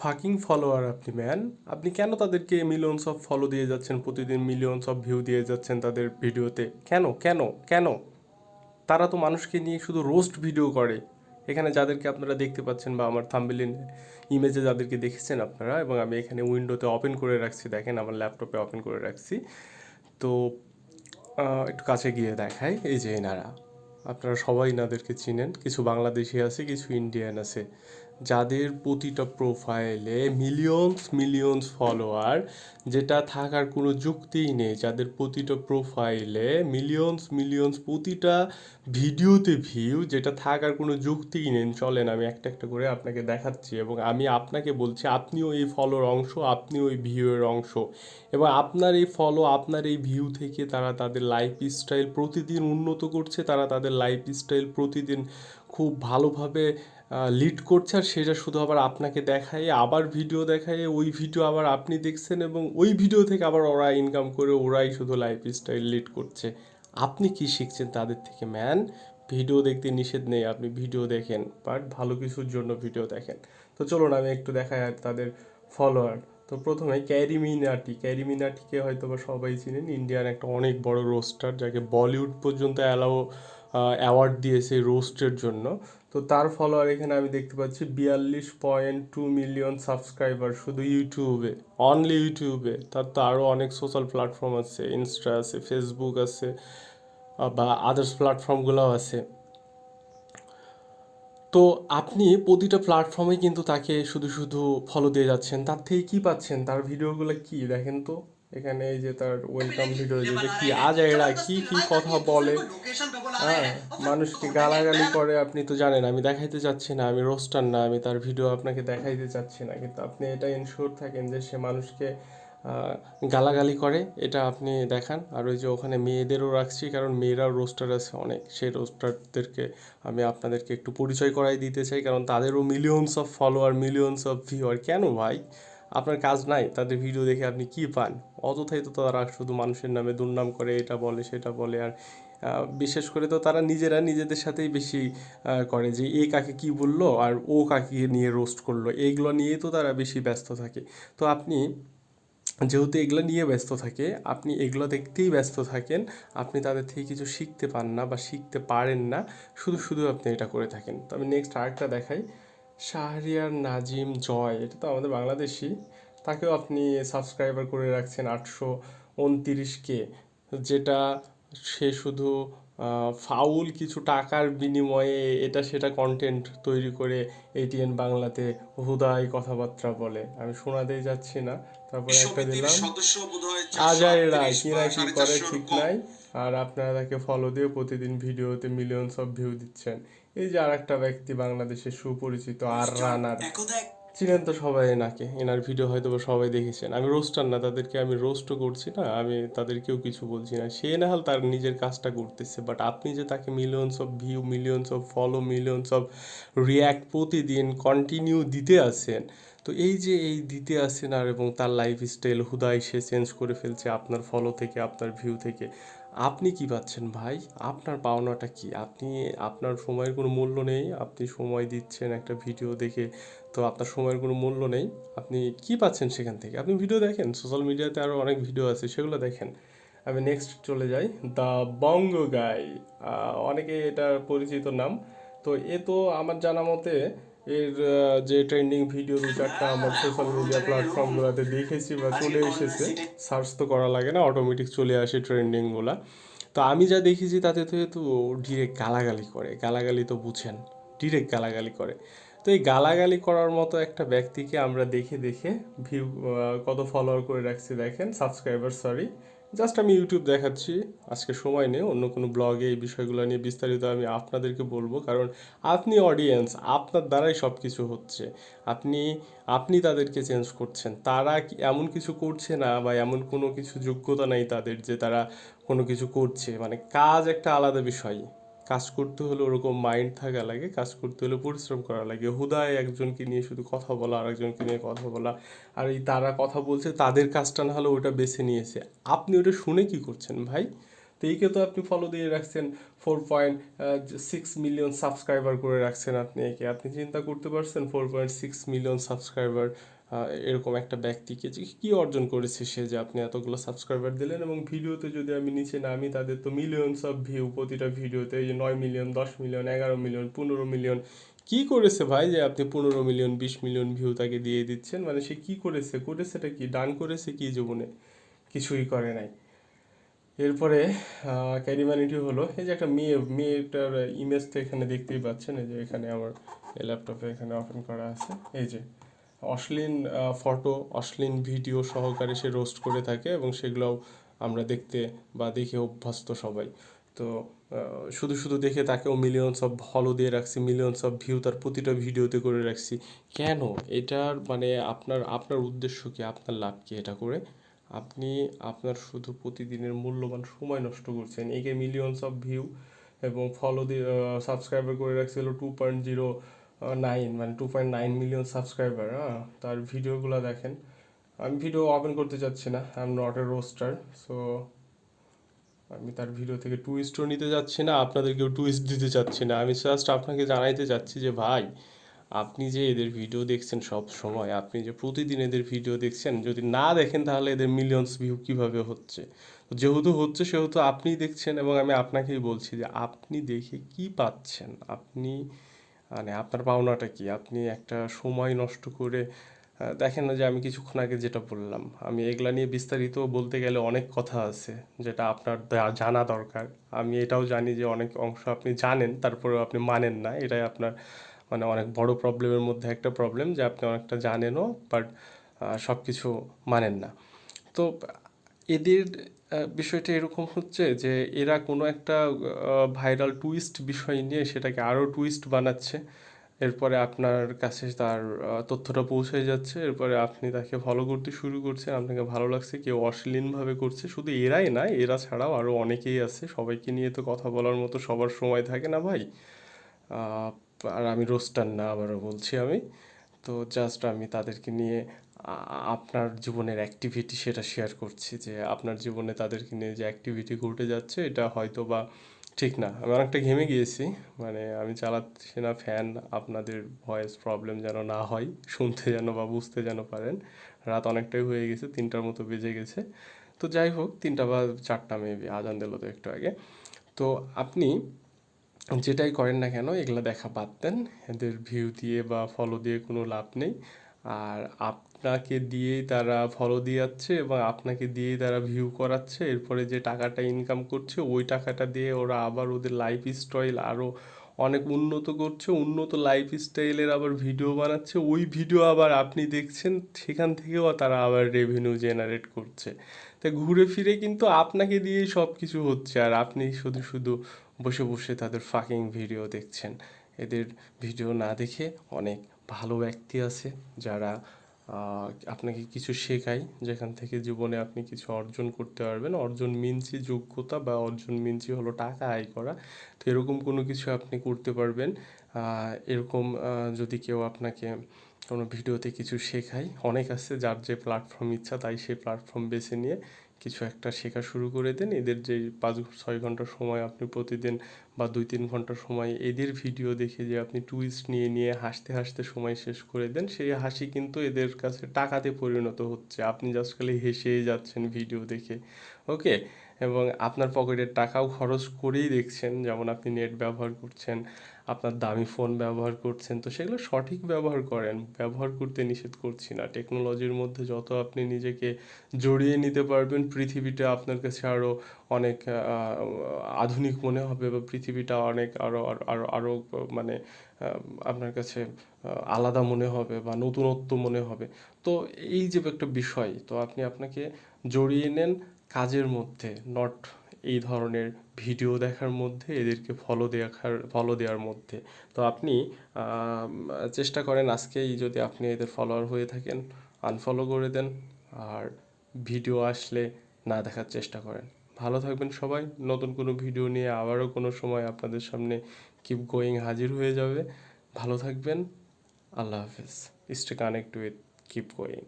Fucking follower আপনি man আপনি কেন তাদেরকে মিলিয়নস অফ ফলো দিয়ে যাচ্ছেন? প্রতিদিন মিলিয়নস অফ ভিউ দিয়ে যাচ্ছেন তাদের ভিডিওতে। কেন? কেন? কেন? তারা তো মানুষকে নিয়ে শুধু রোস্ট ভিডিও করে। এখানে যাদেরকে আপনারা দেখতে পাচ্ছেন বা আমার থাম্বেলিন ইমেজে যাদেরকে দেখেছেন আপনারা, এবং আমি এখানে উইন্ডোতে ওপেন করে রাখছি, দেখেন আমার ল্যাপটপে ওপেন করে রাখছি। তো একটু কাছে গিয়ে দেখাই, এই যে এনারা। আপনারা সবাই এনাদেরকে চিনেন। কিছু বাংলাদেশি আছে, কিছু ইন্ডিয়ান আছে। যাদের প্রতিটা প্রোফাইলে মিলিয়নস মিলিয়নস ফলোয়ার যেটা থাকার কোনো যুক্তিই নেই, যাদের প্রতিটা প্রোফাইলে মিলিয়নস মিলিয়নস প্রতিটা ভিডিওতে ভিউ যেটা থাকার কোনো যুক্তিই নেই। চলেন, আমি একটা একটা করে আপনাকে দেখাচ্ছি এবং আমি আপনাকে বলছি, আপনিও এই ফলোর অংশ, আপনিও এই ভিউয়ের অংশ। এবং আপনার এই ফলো আপনার এই ভিউ থেকে তারা তাদের লাইফ স্টাইল প্রতিদিন উন্নত করছে, তারা তাদের লাইফ স্টাইল প্রতিদিন খুব ভালোভাবে লিড করছে আর সেটা শুধু আবার আপনাকে দেখায়, আবার ভিডিও দেখায়, ওই ভিডিও আবার আপনি দেখছেন এবং ওই ভিডিও থেকে আবার ওরা ইনকাম করে, ওরাই শুধু লাইফ স্টাইল লিড করছে। আপনি কি শিখছেন তাদের থেকে ম্যান ভিডিও দেখতে নিষেধ নেই, আপনি ভিডিও দেখেন বাট ভালো কিছুর জন্য ভিডিও দেখেন। তো চলুন, আমি একটু দেখাই আর তাদের ফলোয়ার তো প্রথমে ক্যারি মিনাটি ক্যারি মিনাটিকে হয়তো বা সবাই চিনেন ইন্ডিয়ার একটা অনেক বড় রোস্টার যাকে বলিউড পর্যন্ত অ্যালাও অ্যাওয়ার্ড দিয়েছে রোস্টের জন্য। তো তার ফলোয়ার এখানে আমি দেখতে পাচ্ছি বিয়াল্লিশ পয়েন্ট টু মিলিয়ন সাবস্ক্রাইবার শুধু ইউটিউবে অনলি ইউটিউবে। তার তো আরও অনেক সোশ্যাল প্ল্যাটফর্ম আছে ইনস্টা আছে ফেসবুক আছে বা আদার্স প্ল্যাটফর্মগুলোও আছে। তো আপনি প্রতিটা প্ল্যাটফর্মে কিন্তু তাকে শুধু শুধু ফলো দিয়ে যাচ্ছেন। তার থেকে কি পাচ্ছেন? তার ভিডিওগুলো কি? দেখেন তো। এখানে এই যে তার ওয়েলকাম ভিডিও যেটা কি আজাইরা কি কি কথা বলে? হ্যাঁ মানুষকে গালাগালি করে আপনি তো জানেন আমি দেখাইতে চাচ্ছি না আমি রোস্টার না আমি তার ভিডিও আপনাকে দেখাইতে চাচ্ছি না কিন্তু আপনি এটা ইনশিওর থাকেন যে সে মানুষকে গালাগালি করে এটা আপনি দেখান। আর ওই যে ওখানে মেয়েদেরও রাখছি কারণ মেয়েরাও রোস্টার আছে অনেক। সেই রোস্টারদেরকে আমি আপনাদেরকে একটু পরিচয় করাই দিতে চাই কারণ তাদেরও millions of follower millions of viewer কেন ভাই? আপনার কাজ নাই, তাদের ভিডিও দেখে আপনি কি পান? অযথাই তো তারা শুধু মানুষের নামে দুর্নাম করে, এটা বলে, সেটা বলে, আর বিশেষ করে তো তারা নিজেরা নিজেদের সাথেই বেশি করে যে এ কাকে কি বলল আর ও কাকে নিয়ে রোস্ট করল এইগুলো নিয়ে তো তারা বেশি ব্যস্ত থাকে। তো আপনি যেহেতু এগুলো নিয়ে ব্যস্ত থাকে, আপনি এগুলো দেখতেই ব্যস্ত থাকেন, আপনি তাদের থেকে কিছু শিখতে পান না বা শিখতে পারেন না, শুধু শুধু আপনি এটা করে থাকেন। তো আমি নেক্সট আরেকটা দেখাই। শাহরিয়ার নাজিম জয় এটা তো আমাদের বাংলাদেশি। তাকেও আপনি সাবস্ক্রাইবার করে রাখছেন আটশো উনতিরিশ কে যেটা সে শুধু ফাউল কিছু টাকার বিনিময়ে এটা সেটা কন্টেন্ট তৈরি করে এটিএন বাংলাতে হুদাই কথাবার্তা বলে। আমি শোনাতেই যাচ্ছি না তারপরে একটা দিলাম। আজাইরা কি না কি করে ঠিক নাই। আর আপনারা তাকে ফলো দিয়ে প্রতিদিন ভিডিওতে মিলিয়নস অফ ভিউ দিচ্ছেন। এই যে আর একটা ব্যক্তি বাংলাদেশের সুপরিচিত আর রানার চিনেন তো সবাই এনাকে এনার ভিডিও হয়তো সবাই দেখেছেন। আমি রোস্টার না তাদেরকে আমি রোস্টও করছি না আমি তাদেরকেও কিছু বলছি না। সে না হল তার নিজের কাজটা করতেছে বাট আপনি যে তাকে millions of view millions of follow millions of react প্রতিদিন কন্টিনিউ দিতে আসেন তো এই যে এই দিতে আসেন আর এবং তার লাইফ স্টাইল হুদাই সে চেঞ্জ করে ফেলছে আপনার ফলো থেকে আপনার ভিউ থেকে আপনি কি পাচ্ছেন ভাই? আপনার পাওনাটা কি? আপনি, আপনার সময়ের কোনো মূল্য নেই, আপনি সময় দিচ্ছেন একটা ভিডিও দেখে, তো আপনার সময়ের কোনো মূল্য নেই। আপনি কি পাচ্ছেন সেখান থেকে? আপনি ভিডিও দেখেন সোশ্যাল মিডিয়াতে আরও অনেক ভিডিও আছে, সেগুলো দেখেন। আমি নেক্সট চলে যাই দ্য বঙ্গ গাই অনেকে এটা পরিচিত নাম। তো এ তো আমার জানা মতে এর যে ট্রেন্ডিং ভিডিও দু চারটা আমার সোশ্যাল মিডিয়া প্ল্যাটফর্মগুলোতে দেখেছি বা চলে এসেছে সার্চ তো করা লাগে না অটোমেটিক চলে আসে ট্রেন্ডিংগুলা তো আমি যা দেখেছি তাতে তো তো ডিরেক্ট গালাগালি করে, গালাগালি তো বুঝেন ডিরেক্ট গালাগালি করে। তো এই গালাগালি করার মতো একটা ব্যক্তিকে আমরা দেখে দেখে ভিউ কত ফলোয়ার করে রাখছি দেখেন সাবস্ক্রাইবার সরি জাস্ট আমি ইউটিউব দেখাচ্ছি, আজকে সময় নেই, অন্য কোনো ব্লগে এই বিষয়গুলো নিয়ে বিস্তারিত আমি আপনাদেরকে বলব, কারণ আপনি অডিয়েন্স আপনার দ্বারাই সব কিছু হচ্ছে। আপনি আপনি তাদেরকে চেঞ্জ করছেন। তারা এমন কিছু করছে না বা এমন কোনো কিছু যোগ্যতা নেই তাদের যে তারা কোনো কিছু করছে? মানে কাজ একটা আলাদা বিষয়। কাজ করতে হলে ওরকম মাইন্ড থাকা লাগে, কাজ করতে হলে পরিশ্রম করা লাগে। হুদায় একজনকে নিয়ে শুধু কথা বলা আর একজনকে নিয়ে কথা বলা, আর এই তারা কথা বলছে, তাদের কাজটা না হলে ওটা বেছে নিয়েছে। আপনি ওটা শুনে কি করছেন ভাই? তো এইকে তো আপনি ফলো দিয়ে রাখছেন four point six million subscriber করে রাখছেন আপনি একে। আপনি চিন্তা করতে পারছেন four point six million subscriber এরকম একটা ব্যক্তিকে যে কী অর্জন করেছে সে যে আপনি এতগুলো সাবস্ক্রাইবার দিলেন এবং ভিডিওতে যদি আমি নিচে নামি, তাদের তো মিলিয়নস অফ ভিউ প্রতিটা ভিডিওতে, এই যে নয় মিলিয়ন দশ মিলিয়ন এগারো মিলিয়ন পনেরো মিলিয়ন কি করেছে ভাই যে আপনি পনেরো মিলিয়ন বিশ মিলিয়ন ভিউ তাকে দিয়ে দিচ্ছেন? মানে সে কি করেছে? করেছেটা কি? ডান করেছে কি জীবনে? কিছুই করে নাই। এরপরে ক্যারিম্যানিটি হলো, এই যে একটা মেয়ে, মেয়েটার ইমেজ তো এখানে দেখতেই পাচ্ছেন, এই যে এখানে আমার ল্যাপটপে এখানে ওপেন করা আছে। এই যে অশ্লীল ফটো অশ্লীল ভিডিও সহকারে সে রোস্ট করে থাকে এবং সেগুলোও আমরা দেখতে বা দেখে অভ্যস্ত সবাই। তো শুধু শুধু দেখে তাকেও মিলিয়নস অফ ফলো দিয়ে রাখছি মিলিয়নস অফ ভিউ তার প্রতিটা ভিডিওতে করে রাখছি। কেন? এটার মানে আপনার আপনার উদ্দেশ্য কি? আপনার লাভ কি এটা করে? আপনি আপনার শুধু প্রতিদিনের মূল্যবান সময় নষ্ট করছেন। একে মিলিয়নস অফ ভিউ এবং ফলো দিয়ে সাবস্ক্রাইবার করে রাখছিল টু পয়েন্ট জিরো নাইন মানে two point nine million subscriber হ্যাঁ তার ভিডিওগুলো দেখেন। আমি ভিডিও ওপেন করতে চাচ্ছি না I am not a roaster so আমি তার ভিডিও থেকে টুইস্টও নিতে যাচ্ছি না, আপনাদেরকেও টুইস্ট দিতে চাচ্ছি না। আমি জাস্ট আপনাকে জানাইতে চাচ্ছি যে, ভাই, আপনি যে এদের ভিডিও দেখছেন সব সময়, আপনি যে প্রতিদিন এদের ভিডিও দেখছেন, যদি না দেখেন তাহলে এদের মিলিয়নস ভিউ কীভাবে হচ্ছে? যেহেতু হচ্ছে, সেহেতু আপনিই দেখছেন এবং আমি আপনাকেই বলছি যে, আপনি দেখে কি পাচ্ছেন? আপনি মানে আপনার পাওনাটা কি? আপনি একটা সময় নষ্ট করে দেখেন না যে আমি কিছুক্ষণ আগে যেটা বললাম, আমি এগুলা নিয়ে বিস্তারিত বলতে গেলে অনেক কথা আছে যেটা আপনার জানা দরকার। আমি এটাও জানি যে অনেক অংশ আপনি জানেন, তারপরেও আপনি মানেন না। এটাই আপনার মানে অনেক বড় প্রবলেমের মধ্যে একটা প্রবলেম যে আপনি অনেকটা জানেনও, বাট সব কিছু মানেন না। তো এদের বিষয়টা এরকম হচ্ছে যে এরা কোনো একটা ভাইরাল টুইস্ট বিষয় নিয়ে সেটাকে আরও টুইস্ট বানাচ্ছে। এরপরে আপনার কাছে তার তথ্যটা পৌঁছে যাচ্ছে। এরপরে আপনি তাকে ফলো করতে শুরু করছেন। আপনাকে ভালো লাগছে, কেউ অশ্লীলভাবে করছে। শুধু এরাই না, এরা ছাড়াও আরও অনেকেই আছে। সবাইকে নিয়ে তো কথা বলার মতো সবার সময় থাকে না ভাই। আর আমি রোস্টার না, আবারও বলছি আমি। তো জাস্ট আমি তাদেরকে নিয়ে আপনার জীবনের অ্যাক্টিভিটি সেটা শেয়ার করছি যে আপনার জীবনে তাদেরকে নিয়ে যে অ্যাক্টিভিটি ঘটে যাচ্ছে, এটা হয়তো বা ঠিক না। আমি অনেকটা ঘেমে গিয়েছি মানে আমি চালাচ্ছি না ফ্যান আপনাদের ভয়েস প্রবলেম যেন না হয়, শুনতে যেন বা বুঝতে যেন পারেন। রাত অনেকটাই হয়ে গেছে, তিনটার মতো বেজে গেছে। তো যাই হোক, তিনটা বা চারটা মেবি আজান দিল তো একটু আগে। তো আপনি যেটাই করেন না কেন, এগুলো দেখা বাদ দেন। এদের ভিউ দিয়ে বা ফলো দিয়ে কোনো লাভ নেই। আর আপনাকে দিয়েই তারা ফলো দিয়ে যাচ্ছে এবং আপনাকে দিয়েই তারা ভিউ করাচ্ছে। এরপরে যে টাকাটা ইনকাম করছে, ওই টাকাটা দিয়ে ওরা আবার ওদের লাইফ স্টাইল আরও অনেক উন্নত করছে। উন্নত লাইফ স্টাইলের আবার ভিডিও বানাচ্ছে। ওই ভিডিও আবার আপনি দেখছেন, সেখান থেকেও তারা আবার রেভিনিউ জেনারেট করছে। তাই ঘুরে ফিরে কিন্তু আপনাকে দিয়েই সব কিছু হচ্ছে। আর আপনি শুধু শুধু বসে বসে তাদের ফাকিং ভিডিও দেখছেন। এদের ভিডিও না দেখে অনেক ভালো ব্যক্তি আছে যারা আপনাকে কিছু শেখাই, যেখান থেকে জীবনে আপনি কিছু অর্জন করতে পারবেন। অর্জন মিনছি যোগ্যতা বা অর্জন মিনছি হলো টাকা আয় করা। তো এরকম কোনো কিছু আপনি করতে পারবেন। এরকম যদি কেউ আপনাকে কোনো ভিডিওতে কিছু শেখায়, অনেক আছে যার যে প্ল্যাটফর্ম ইচ্ছা তাই সেই প্ল্যাটফর্ম বেছে নিয়ে কিছু একটা শেখা শুরু করে দেন। এদের যে পাঁচ ছয় ঘণ্টা সময় আপনি প্রতিদিন বা দুই তিন ঘণ্টা সময় এদের ভিডিও দেখে যে আপনি টুইস্ট নিয়ে নিয়ে হাসতে হাসতে সময় শেষ করে দেন, সেই হাসি কিন্তু এদের কাছে টাকাতে পরিণত হচ্ছে। আপনি জাস্ট খালি হেসেই যাচ্ছেন ভিডিও দেখে। ওকে এবং আপনার পকেটের টাকাও খরচ করেই দেখছেন, যেমন আপনি নেট ব্যবহার করছেন, আপনার দামি ফোন ব্যবহার করছেন, তো সেগুলো সঠিক ব্যবহার করেন। ব্যবহার করতে নিষেধ করছি না। টেকনোলজির মধ্যে যত আপনি নিজেকে জড়িয়ে নিতে পারবেন, পৃথিবীটা আপনার কাছে আরও অনেক আধুনিক মনে হবে বা পৃথিবীটা অনেক আরও আরও আরও মানে আপনার কাছে আলাদা মনে হবে বা নতুনত্ব মনে হবে। তো এই যে একটা বিষয়, তো আপনি আপনাকে জড়িয়ে নেন কাজের মধ্যে নট এই ধরনের ভিডিও দেখার মধ্যে, এদেরকে ফলো দেখার ফলো দেওয়ার মধ্যে। তো আপনি চেষ্টা করেন আজকেই যদি আপনি এদের ফলোয়ার হয়ে থাকেন আনফলো করে দেন, আর ভিডিও আসলে না দেখার চেষ্টা করেন। ভালো থাকবেন সবাই। নতুন কোনো ভিডিও নিয়ে আবারও কোনো সময় আপনাদের সামনে কিপ গোয়িং হাজির হয়ে যাবে। ভালো থাকবেন। আল্লাহ হাফেজ। Stay connect with keep going